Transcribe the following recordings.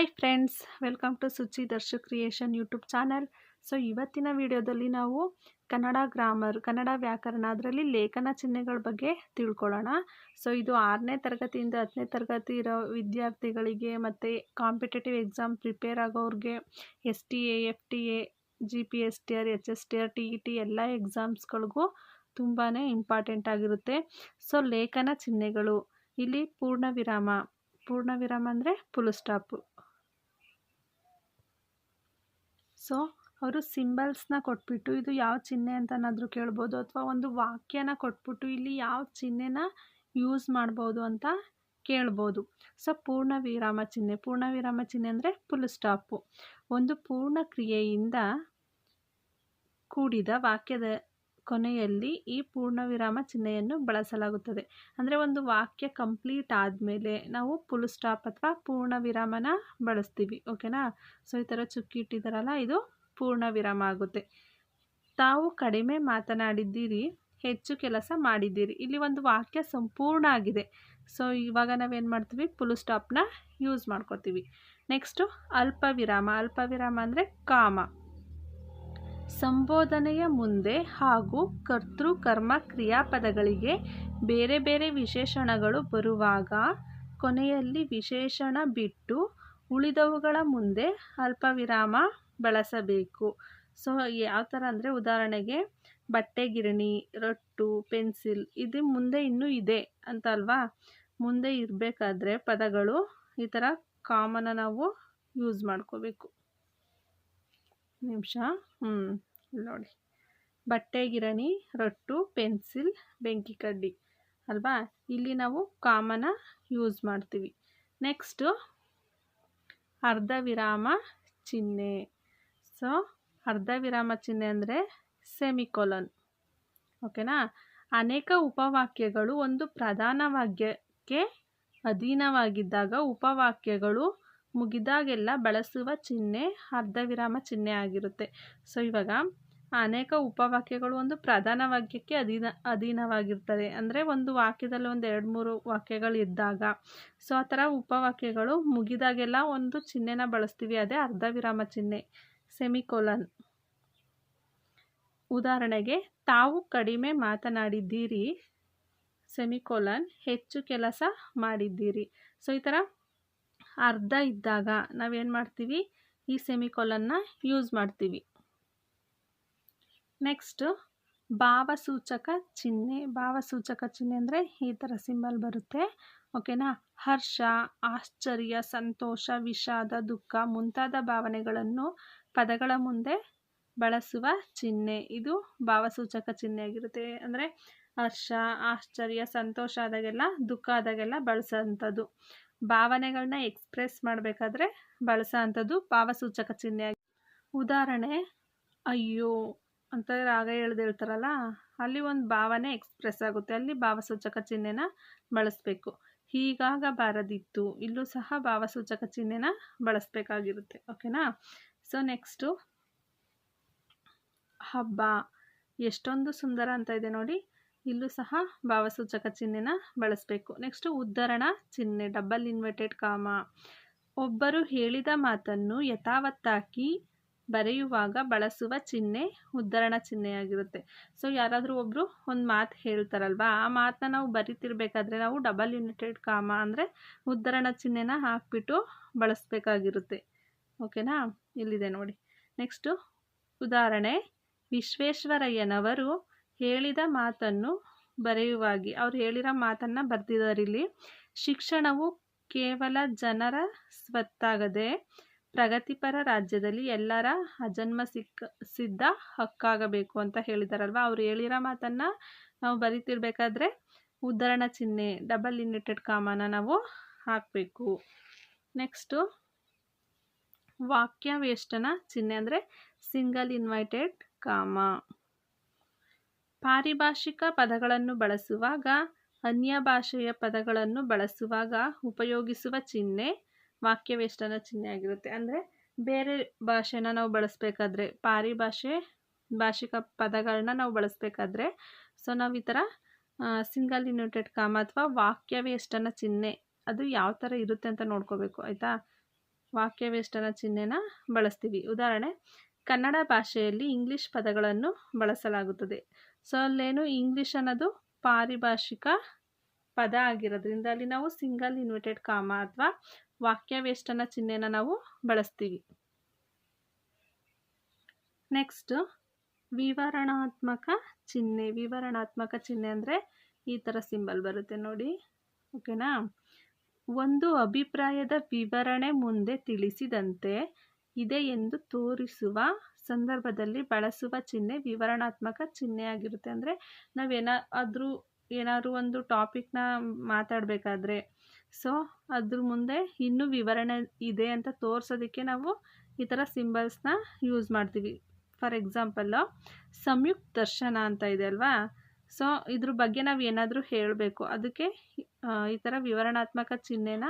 Hi friends welcome to Suchi Darshak creation YouTube channel so ಇವತ್ತಿನ ವಿಡಿಯೋದಲ್ಲಿ ನಾವು Kannada grammar Kannada ವ್ಯಾಕರಣ ಅದರಲ್ಲಿ ಲೇಖನ ಚಿಹ್ನೆಗಳ ಬಗ್ಗೆ ತಿಳ್ಕೊಳ್ಳೋಣ. ಸೊ ಇದು ಆರನೇ ತರಗತಿಯಿಂದ ಹತ್ತನೇ ತರಗತಿ ಇರೋ ವಿದ್ಯಾರ್ಥಿಗಳಿಗೆ ಮತ್ತು competitive exam prepare ಆಗೋರಿಗೆ S T A F T A G P S T R H S T R T E T ಎಲ್ಲ ಎಕ್ಸಾಮ್ಸ್ಗಳಿಗೂ ತುಂಬಾ ಇಂಪಾರ್ಟೆಂಟ್ ಆಗಿರುತ್ತೆ. ಸೊ ಲೇಖನ ಚಿಹ್ನೆಗಳು, ಇಲ್ಲಿ ಪೂರ್ಣ ವಿರಾಮ ಪೂರ್ಣ ವಿರಾಮ ಅಂದರೆ ಫುಲ್ ಸ್ಟಾಪು ಸೊ, ಅವರು ಸಿಂಬಲ್ಸ್ನ ಕೊಟ್ಬಿಟ್ಟು, ಇದು ಯಾವ ಚಿಹ್ನೆ ಅಂತನಾದರೂ ಕೇಳ್ಬೋದು ಅಥವಾ ಒಂದು ವಾಕ್ಯನ ಕೊಟ್ಬಿಟ್ಟು ಇಲ್ಲಿ ಯಾವ ಚಿಹ್ನೆನ ಯೂಸ್ ಮಾಡ್ಬೋದು ಅಂತ ಕೇಳ್ಬೋದು. ಸೊ, ಪೂರ್ಣ ವಿರಾಮ ಚಿಹ್ನೆ. ಪೂರ್ಣ ವಿರಾಮ ಚಿಹ್ನೆ ಅಂದರೆ ಫುಲ್ ಸ್ಟಾಪು ಒಂದು ಪೂರ್ಣ ಕ್ರಿಯೆಯಿಂದ ಕೂಡಿದ ವಾಕ್ಯದ ಕೊನೆಯಲ್ಲಿ ಈ ಪೂರ್ಣ ವಿರಾಮ ಚಿಹ್ನೆಯನ್ನು ಬಳಸಲಾಗುತ್ತದೆ. ಅಂದರೆ ಒಂದು ವಾಕ್ಯ ಕಂಪ್ಲೀಟ್ ಆದಮೇಲೆ ನಾವು ಫುಲ್ ಸ್ಟಾಪ್ ಅಥವಾ ಪೂರ್ಣ ವಿರಾಮನ ಬಳಸ್ತೀವಿ ಓಕೆನಾ ಸೊ ಈ ಥರ ಚುಕ್ಕಿ ಇಟ್ಟಿದ್ದಾರಲ್ಲ ಇದು ಪೂರ್ಣ ವಿರಾಮ ಆಗುತ್ತೆ. ತಾವು ಕಡಿಮೆ ಮಾತನಾಡಿದ್ದೀರಿ, ಹೆಚ್ಚು ಕೆಲಸ ಮಾಡಿದ್ದೀರಿ. ಇಲ್ಲಿ ಒಂದು ವಾಕ್ಯ ಸಂಪೂರ್ಣ ಆಗಿದೆ. ಸೊ ಇವಾಗ ನಾವೇನು ಮಾಡ್ತೀವಿ? ಫುಲ್ ಸ್ಟಾಪ್ನ ಯೂಸ್ ಮಾಡ್ಕೋತೀವಿ. ನೆಕ್ಸ್ಟು ಅಲ್ಪ ವಿರಾಮ ಅಲ್ಪ ವಿರಾಮ ಅಂದರೆ ಕಾಮ. ಸಂಬೋಧನೆಯ ಮುಂದೆ ಹಾಗೂ ಕರ್ತೃ ಕರ್ಮ ಕ್ರಿಯಾಪದಗಳಿಗೆ ಬೇರೆ ಬೇರೆ ವಿಶೇಷಣಗಳು ಬರುವಾಗ ಕೊನೆಯಲ್ಲಿ ವಿಶೇಷಣ ಬಿಟ್ಟು ಉಳಿದವುಗಳ ಮುಂದೆ ಅಲ್ಪವಿರಾಮ ಬಳಸಬೇಕು. ಸೊ ಯಾವ ಥರ ಅಂದರೆ ಉದಾಹರಣೆಗೆ ಬಟ್ಟೆ ಗಿರಣಿ, ರಟ್ಟು, ಪೆನ್ಸಿಲ್ ಇದು ಮುಂದೆ ಇನ್ನೂ ಇದೆ ಅಂತ ಅಲ್ವಾ? ಮುಂದೆ ಇರಬೇಕಾದ್ರೆ ಪದಗಳು ಈ ಥರ ಕಾಮನ ನಾವು ಯೂಸ್ ಮಾಡ್ಕೋಬೇಕು. ನಿಮಿಷ. ಹ್ಞೂ ನೋಡಿ. ಬಟ್ಟೆ, ಗಿರಣಿ, ರೊಟ್ಟು, ಪೆನ್ಸಿಲ್, ಬೆಂಕಿ ಕಡ್ಡಿ, ಅಲ್ವಾ? ಇಲ್ಲಿ ನಾವು ಕಾಮನ ಯೂಸ್ ಮಾಡ್ತೀವಿ. ನೆಕ್ಸ್ಟು ಅರ್ಧ ವಿರಾಮ ಚಿಹ್ನೆ. ಸೊ, ಅರ್ಧ ವಿರಾಮ ಚಿಹ್ನೆ ಅಂದರೆ ಸೆಮಿಕೊಲನ್. ಓಕೆನಾ? ಅನೇಕ ಉಪವಾಕ್ಯಗಳು ಒಂದು ಪ್ರಧಾನ ವಾಕ್ಯಕ್ಕೆ ಅಧೀನವಾಗಿದ್ದಾಗ ಉಪವಾಕ್ಯಗಳು ಮುಗಿದಾಗೆಲ್ಲ ಬಳಸುವ ಚಿಹ್ನೆ ಅರ್ಧ ವಿರಾಮ ಚಿಹ್ನೆ ಆಗಿರುತ್ತೆ. ಸೊ ಇವಾಗ ಅನೇಕ ಉಪವಾಕ್ಯಗಳು ಒಂದು ಪ್ರಧಾನ ವಾಕ್ಯಕ್ಕೆ ಅಧೀನ, ಅಧೀನವಾಗಿರ್ತದೆ. ಅಂದರೆ ಒಂದು ವಾಕ್ಯದಲ್ಲಿ ಒಂದು ಎರಡು ಮೂರು ವಾಕ್ಯಗಳು ಇದ್ದಾಗ. ಸೊ ಆ ಥರ ಉಪವಾಕ್ಯಗಳು ಮುಗಿದಾಗೆಲ್ಲ ಒಂದು ಚಿಹ್ನೆನ ಬಳಸ್ತೀವಿ. ಅದೇ ಅರ್ಧ ವಿರಾಮ ಚಿಹ್ನೆ. ಸೆಮಿಕೋಲನ್. ಉದಾಹರಣೆಗೆ, ತಾವು ಕಡಿಮೆ ಮಾತನಾಡಿದ್ದೀರಿ. ಸೆಮಿಕೋಲನ್, ಹೆಚ್ಚು ಕೆಲಸ ಮಾಡಿದ್ದೀರಿ. ಸೊ ಈ ಥರ ಅರ್ಧ ಇದ್ದಾಗ ನಾವೇನು ಮಾಡ್ತೀವಿ? ಈ ಸೆಮಿಕೋಲನ್ನ ಯೂಸ್ ಮಾಡ್ತೀವಿ. ನೆಕ್ಸ್ಟು ಭಾವಸೂಚಕ ಚಿಹ್ನೆ. ಭಾವಸೂಚಕ ಚಿಹ್ನೆ ಅಂದರೆ ಈ ಥರ ಸಿಂಬಲ್ ಬರುತ್ತೆ. ಓಕೆನಾ ಹರ್ಷ, ಆಶ್ಚರ್ಯ, ಸಂತೋಷ, ವಿಷಾದ, ದುಃಖ ಮುಂತಾದ ಭಾವನೆಗಳನ್ನು ಪದಗಳ ಮುಂದೆ ಬಳಸುವ ಚಿಹ್ನೆ. ಇದು ಭಾವಸೂಚಕ ಚಿಹ್ನೆ ಆಗಿರುತ್ತೆ. ಅಂದರೆ ಹರ್ಷ, ಆಶ್ಚರ್ಯ, ಸಂತೋಷ ಆದಾಗೆಲ್ಲ, ದುಃಖ ಆದಾಗೆಲ್ಲ ಬಳಸೋವಂಥದ್ದು ಭಾವನೆಗಳನ್ನ ಎಕ್ಸ್ಪ್ರೆಸ್ ಮಾಡಬೇಕಾದ್ರೆ ಬಳಸೋ ಅಂಥದ್ದು ಭಾವಸೂಚಕ ಚಿಹ್ನೆ ಆಗಿ ಉದಾಹರಣೆ, ಅಯ್ಯೋ ಅಂತ ರಾಗ ಹೇಳ್ದಿರ್ತಾರಲ್ಲ, ಅಲ್ಲಿ ಒಂದು ಭಾವನೆ ಎಕ್ಸ್ಪ್ರೆಸ್ ಆಗುತ್ತೆ. ಅಲ್ಲಿ ಭಾವಸೂಚಕ ಚಿಹ್ನೆನ ಬಳಸಬೇಕು. ಹೀಗಾಗಬಾರದಿತ್ತು ಇಲ್ಲೂ ಸಹ ಭಾವಸೂಚಕ ಚಿಹ್ನೆನ ಬಳಸಬೇಕಾಗಿರುತ್ತೆ. ಓಕೆನಾ? ಸೊ ನೆಕ್ಸ್ಟು ಹಬ್ಬ. ಎಷ್ಟೊಂದು ಸುಂದರ ಅಂತ ಇದೆ ನೋಡಿ. ಇಲ್ಲೂ ಸಹ ಭಾವಸೂಚಕ ಚಿಹ್ನೆನ ಬಳಸಬೇಕು. ನೆಕ್ಸ್ಟು ಉದ್ಧರಣ ಚಿಹ್ನೆ ಡಬಲ್ ಇನ್ವರ್ಟೆಡ್ ಕಾಮ ಒಬ್ಬರು ಹೇಳಿದ ಮಾತನ್ನು ಯಥಾವತ್ತಾಗಿ ಬರೆಯುವಾಗ ಬಳಸುವ ಚಿಹ್ನೆ ಉದ್ಧರಣ ಚಿಹ್ನೆಯಾಗಿರುತ್ತೆ. ಸೊ ಯಾರಾದರೂ ಒಬ್ಬರು ಒಂದು ಮಾತು ಹೇಳ್ತಾರಲ್ವಾ ಆ ಮಾತನ್ನ ನಾವು ಬರಿತಿರ್ಬೇಕಾದ್ರೆ ನಾವು ಡಬಲ್ ಯುನಿಟೆಡ್ ಕಾಮ ಅಂದರೆ ಉದ್ಧರಣ ಚಿಹ್ನೆನ ಹಾಕ್ಬಿಟ್ಟು ಬಳಸಬೇಕಾಗಿರುತ್ತೆ. ಓಕೆನಾ? ಇಲ್ಲಿದೆ ನೋಡಿ. ನೆಕ್ಸ್ಟು ಉದಾಹರಣೆ, ವಿಶ್ವೇಶ್ವರಯ್ಯನವರು ಹೇಳಿದ ಮಾತನ್ನು ಬರೆಯುವಾಗಿ. ಅವ್ರು ಹೇಳಿರೋ ಮಾತನ್ನು ಬರ್ತಿದ್ದಾರೆ ಇಲ್ಲಿ. ಶಿಕ್ಷಣವು ಕೇವಲ ಜನರ ಸ್ವತ್ತಾಗದೆ ಪ್ರಗತಿಪರ ರಾಜ್ಯದಲ್ಲಿ ಎಲ್ಲರ ಅಜನ್ಮ ಸಿಕ್ಕ ಸಿದ್ಧ ಹಕ್ಕಾಗಬೇಕು ಅಂತ ಹೇಳಿದಾರಲ್ವ? ಅವ್ರು ಹೇಳಿರೋ ಮಾತನ್ನು ನಾವು ಬರಿತಿರ್ಬೇಕಾದ್ರೆ ಉದ್ಧರಣ ಚಿಹ್ನೆ ಡಬಲ್ ಇನ್ವಿಟೆಡ್ ಕಾಮನ ನಾವು ಹಾಕಬೇಕು. ನೆಕ್ಸ್ಟು ವಾಕ್ಯವೇಷ್ಟನ ಚಿಹ್ನೆ ಅಂದರೆ ಸಿಂಗಲ್ ಇನ್ವೈಟೆಡ್ ಕಾಮ ಪಾರಿಭಾಷಿಕ ಪದಗಳನ್ನು ಬಳಸುವಾಗ, ಅನ್ಯ ಭಾಷೆಯ ಪದಗಳನ್ನು ಬಳಸುವಾಗ ಉಪಯೋಗಿಸುವ ಚಿಹ್ನೆ ವಾಕ್ಯವೇಷ್ಟನ ಚಿಹ್ನೆ ಆಗಿರುತ್ತೆ. ಅಂದರೆ ಬೇರೆ ಭಾಷೆನ ನಾವು ಬಳಸಬೇಕಾದ್ರೆ ಪಾರಿಭಾಷೆ, ಭಾಷಿಕ ಪದಗಳನ್ನ ನಾವು ಬಳಸಬೇಕಾದ್ರೆ ಸೊ ನಾವು ಈ ಥರ ಸಿಂಗಲ್ ಯುನಿಟೆಡ್ ಕಾಮ ಅಥವಾ ವಾಕ್ಯವೇಷ್ಟನ ಚಿಹ್ನೆ ಅದು ಯಾವ ಥರ ಇರುತ್ತೆ ಅಂತ ನೋಡ್ಕೋಬೇಕು, ಆಯಿತಾ? ವಾಕ್ಯವೇಷ್ಟನ ಚಿಹ್ನೆನ ಬಳಸ್ತೀವಿ. ಉದಾಹರಣೆ, ಕನ್ನಡ ಭಾಷೆಯಲ್ಲಿ ಇಂಗ್ಲಿಷ್ ಪದಗಳನ್ನು ಬಳಸಲಾಗುತ್ತದೆ. ಸೊ ಅಲ್ಲೇನು ಇಂಗ್ಲಿಷ್ ಅನ್ನೋದು ಪಾರಿಭಾಷಿಕ ಪದ ಆಗಿರೋದ್ರಿಂದ ಅಲ್ಲಿ ನಾವು ಸಿಂಗಲ್ ಇನ್ವಿಟೆಡ್ ಕಾಮ ಅಥವಾ ವಾಕ್ಯವೇಷ್ಟನ ಚಿಹ್ನೆನ ನಾವು ಬಳಸ್ತೀವಿ. ನೆಕ್ಸ್ಟ್ ವಿವರಣಾತ್ಮಕ ಚಿಹ್ನೆ. ವಿವರಣಾತ್ಮಕ ಚಿಹ್ನೆ ಅಂದರೆ ಈ ಥರ ಸಿಂಬಲ್ ಬರುತ್ತೆ ನೋಡಿ. ಓಕೆನಾ ಒಂದು ಅಭಿಪ್ರಾಯದ ವಿವರಣೆ ಮುಂದೆ ತಿಳಿಸಿದಂತೆ ಇದೆ ಎಂದು ತೋರಿಸುವ ಸಂದರ್ಭದಲ್ಲಿ ಬಳಸುವ ಚಿಹ್ನೆ ವಿವರಣಾತ್ಮಕ ಚಿಹ್ನೆ ಆಗಿರುತ್ತೆ ಅಂದರೆ ನಾವೇನಾದರೂ ಏನಾದರೂ ಒಂದು ಟಾಪಿಕ್ನ ಮಾತಾಡಬೇಕಾದ್ರೆ ಸೊ ಅದ್ರ ಮುಂದೆ ಇನ್ನೂ ವಿವರಣೆ ಇದೆ ಅಂತ ತೋರಿಸೋದಕ್ಕೆ ನಾವು ಈ ಥರ ಸಿಂಬಲ್ಸ್ನ ಯೂಸ್ ಮಾಡ್ತೀವಿ. ಫಾರ್ ಎಕ್ಸಾಂಪಲ್ಲು ಸಂಯುಕ್ತ ದರ್ಶನ ಅಂತ ಇದೆ ಅಲ್ವಾ? ಸೊ ಇದ್ರ ಬಗ್ಗೆ ನಾವು ಏನಾದರೂ ಹೇಳಬೇಕು. ಅದಕ್ಕೆ ಈ ಥರ ವಿವರಣಾತ್ಮಕ ಚಿಹ್ನೆನ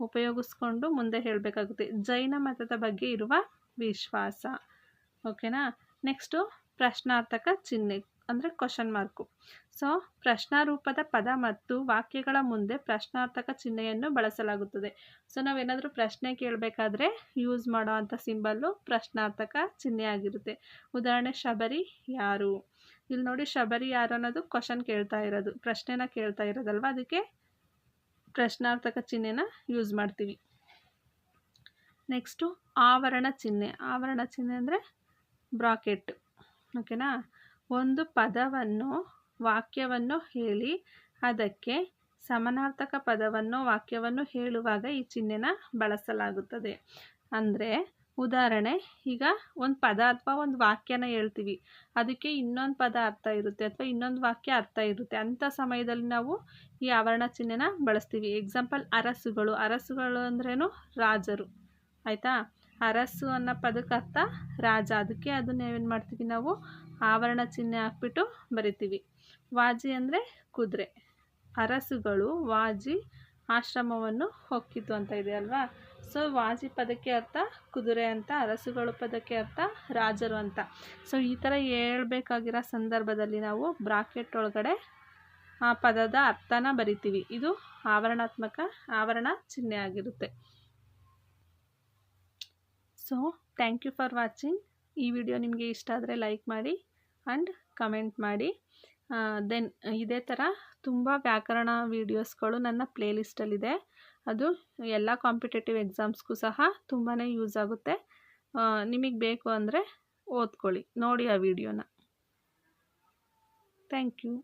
ಉಪಯೋಗಿಸ್ಕೊಂಡು ಮುಂದೆ ಹೇಳಬೇಕಾಗುತ್ತೆ. ಜೈನ ಮತದ ಬಗ್ಗೆ ಇರುವ ವಿಶ್ವಾಸ. ಓಕೆನಾ ನೆಕ್ಸ್ಟು ಪ್ರಶ್ನಾರ್ಥಕ ಚಿಹ್ನೆ, ಅಂದರೆ ಕ್ವಶನ್ ಮಾರ್ಕು ಸೊ ಪ್ರಶ್ನಾರೂಪದ ಪದ ಮತ್ತು ವಾಕ್ಯಗಳ ಮುಂದೆ ಪ್ರಶ್ನಾರ್ಥಕ ಚಿಹ್ನೆಯನ್ನು ಬಳಸಲಾಗುತ್ತದೆ. ಸೊ ನಾವೇನಾದರೂ ಪ್ರಶ್ನೆ ಕೇಳಬೇಕಾದ್ರೆ ಯೂಸ್ ಮಾಡೋ ಅಂಥ ಸಿಂಬಲ್ಲು ಪ್ರಶ್ನಾರ್ಥಕ ಚಿಹ್ನೆ ಆಗಿರುತ್ತೆ. ಉದಾಹರಣೆ, ಶಬರಿ ಯಾರು? ಇಲ್ಲಿ ನೋಡಿ ಶಬರಿ ಯಾರು ಅನ್ನೋದು ಕ್ವಶನ್ ಕೇಳ್ತಾ ಇರೋದು. ಪ್ರಶ್ನೆನ ಕೇಳ್ತಾ ಇರೋದಲ್ವ? ಅದಕ್ಕೆ ಪ್ರಶ್ನಾರ್ಥಕ ಚಿಹ್ನೆನ ಯೂಸ್ ಮಾಡ್ತೀವಿ. ನೆಕ್ಸ್ಟು ಆವರಣ ಚಿಹ್ನೆ. ಆವರಣ ಚಿಹ್ನೆ ಅಂದರೆ ಬ್ರಾಕೆಟ್. ಓಕೆನಾ? ಒಂದು ಪದವನ್ನು, ವಾಕ್ಯವನ್ನು ಹೇಳಿ, ಅದಕ್ಕೆ ಸಮನಾರ್ಥಕ ಪದವನ್ನು, ವಾಕ್ಯವನ್ನು ಹೇಳುವಾಗ ಈ ಚಿಹ್ನೆನ ಬಳಸಲಾಗುತ್ತದೆ. ಅಂದರೆ, ಉದಾಹರಣೆ, ಈಗ ಒಂದು ಪದ ಅಥವಾ ಒಂದು ವಾಕ್ಯನ ಹೇಳ್ತೀವಿ. ಅದಕ್ಕೆ ಇನ್ನೊಂದು ಪದ ಅರ್ಥ ಇರುತ್ತೆ ಅಥವಾ ಇನ್ನೊಂದು ವಾಕ್ಯ ಅರ್ಥ ಇರುತ್ತೆ. ಅಂಥ ಸಮಯದಲ್ಲಿ ನಾವು ಈ ಆವರಣ ಚಿಹ್ನೆನ ಬಳಸ್ತೀವಿ. ಎಕ್ಸಾಂಪಲ್ ಅರಸುಗಳು. ಅರಸುಗಳು ಅಂದ್ರೇನು? ರಾಜರು. ಆಯಿತಾ? ಅರಸು ಅನ್ನೋ ಪದಕ್ಕೆ ಅರ್ಥ ರಾಜ. ಅದಕ್ಕೆ ಅದನ್ನ ಏನು ಮಾಡ್ತೀವಿ ನಾವು? ಆವರಣ ಚಿಹ್ನೆ ಹಾಕ್ಬಿಟ್ಟು ಬರಿತೀವಿ. ವಾಜಿ ಅಂದರೆ ಕುದುರೆ. ಅರಸುಗಳು ವಾಜಿ ಆಶ್ರಮವನ್ನು ಹೊಕ್ಕಿತು ಅಂತ ಇದೆ ಅಲ್ವಾ? ಸೊ ವಾಜಿ ಪದಕ್ಕೆ ಅರ್ಥ ಕುದುರೆ ಅಂತ, ಅರಸುಗಳು ಪದಕ್ಕೆ ಅರ್ಥ ರಾಜರು ಅಂತ. ಸೊ ಈ ಥರ ಹೇಳ್ಬೇಕಾಗಿರೋ ಸಂದರ್ಭದಲ್ಲಿ ನಾವು ಬ್ರಾಕೆಟ್ ಒಳಗಡೆ ಆ ಪದದ ಅರ್ಥನ ಬರಿತೀವಿ. ಇದು ಆವರಣಾತ್ಮಕ ಆವರಣ ಚಿಹ್ನೆ ಆಗಿರುತ್ತೆ. So thank you for watching ಈ ವಿಡಿಯೋ ನಿಮಗೆ ಇಷ್ಟ ಆದರೆ ಲೈಕ್ ಮಾಡಿ ಆ್ಯಂಡ್ ಕಮೆಂಟ್ ಮಾಡಿ. ದೆನ್ ಇದೇ ಥರ ತುಂಬ ವ್ಯಾಕರಣ ವೀಡಿಯೋಸ್ಗಳು ನನ್ನ ಪ್ಲೇಲಿಸ್ಟಲ್ಲಿದೆ ಅದು ಎಲ್ಲ ಕಾಂಪಿಟೇಟಿವ್ ಎಕ್ಸಾಮ್ಸ್ಗೂ ಸಹ ತುಂಬಾ ಯೂಸ್ ಆಗುತ್ತೆ. ನಿಮಗೆ ಬೇಕು ಅಂದರೆ ಓದ್ಕೊಳ್ಳಿ. ನೋಡಿ ಆ ವಿಡಿಯೋನ ಥ್ಯಾಂಕ್ ಯು